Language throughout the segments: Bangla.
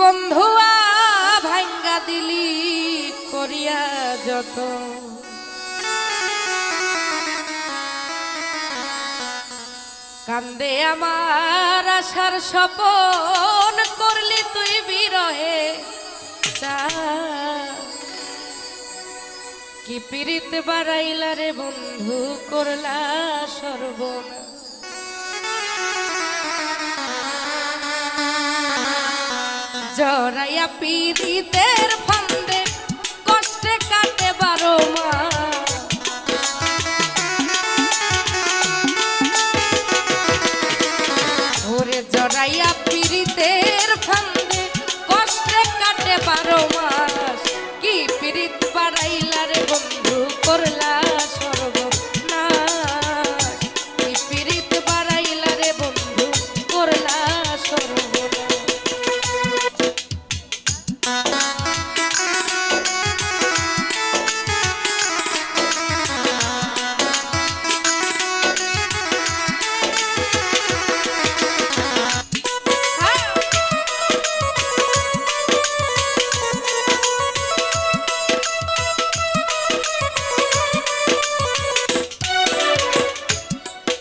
বন্ধুয়া ভাঙ্গা দিলি করিয়া যত। কান্দে আমার আশার সপন করলি তুই বিরহে। কি পীড়িত বাড়াইলা রে বন্ধু, করলা সর্বনা জরাইয়া পীড়িতের ফান্দে, কষ্টে কাটে বারো মা। ওরে জরাইয়া পীড়িতের ফান্দে, কষ্টে কাটে বারো মাস। কি পীড়িত বাড়াই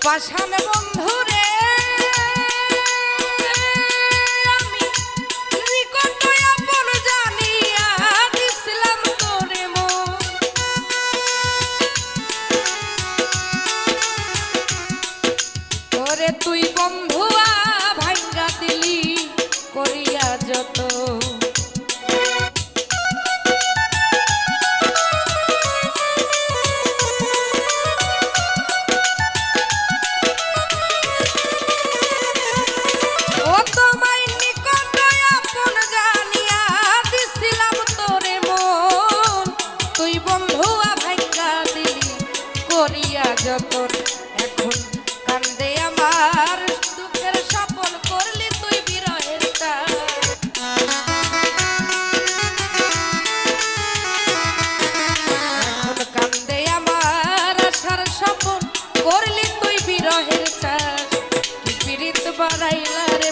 পাশান বন্ধুরে হারাইলা রে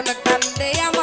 এখন কান্দে আমার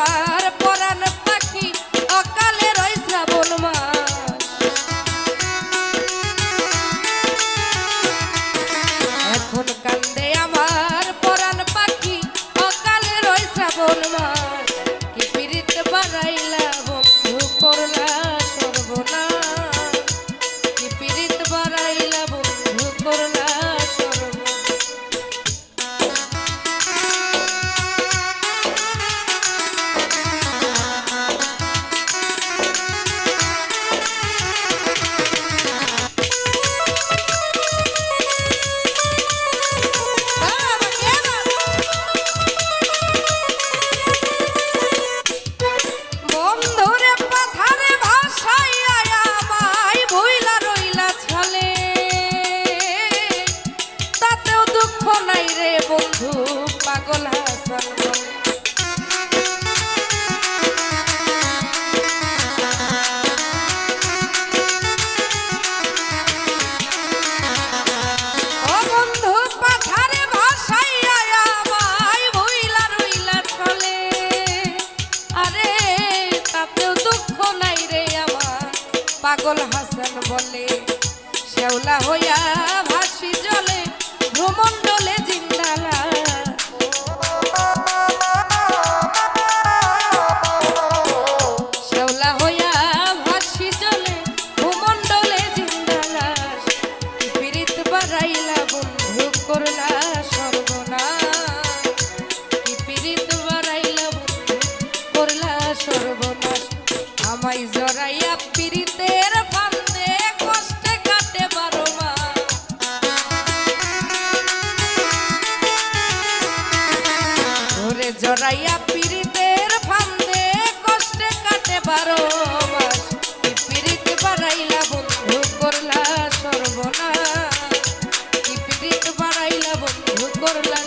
শ্যাওলা হইয়া ভাসি জলে ভ্রমণ্ডলে জিন্দালা। শ্যাওলা হইয়া ভাসি জলে ভ্রমণ্ডলে জিন্দালা। পীড়িত বাড়াইলা বন্ধু করলা সর্বনা জড়াইয়া পীড়িত জড়াইয়া পীড়িতের ফান্দে কষ্টে কাটে বারো মাস। পীড়িত বাড়াইলা বন্ধু করলা সর্বনা পীড়িত বাড়াইলা বন্ধু করলা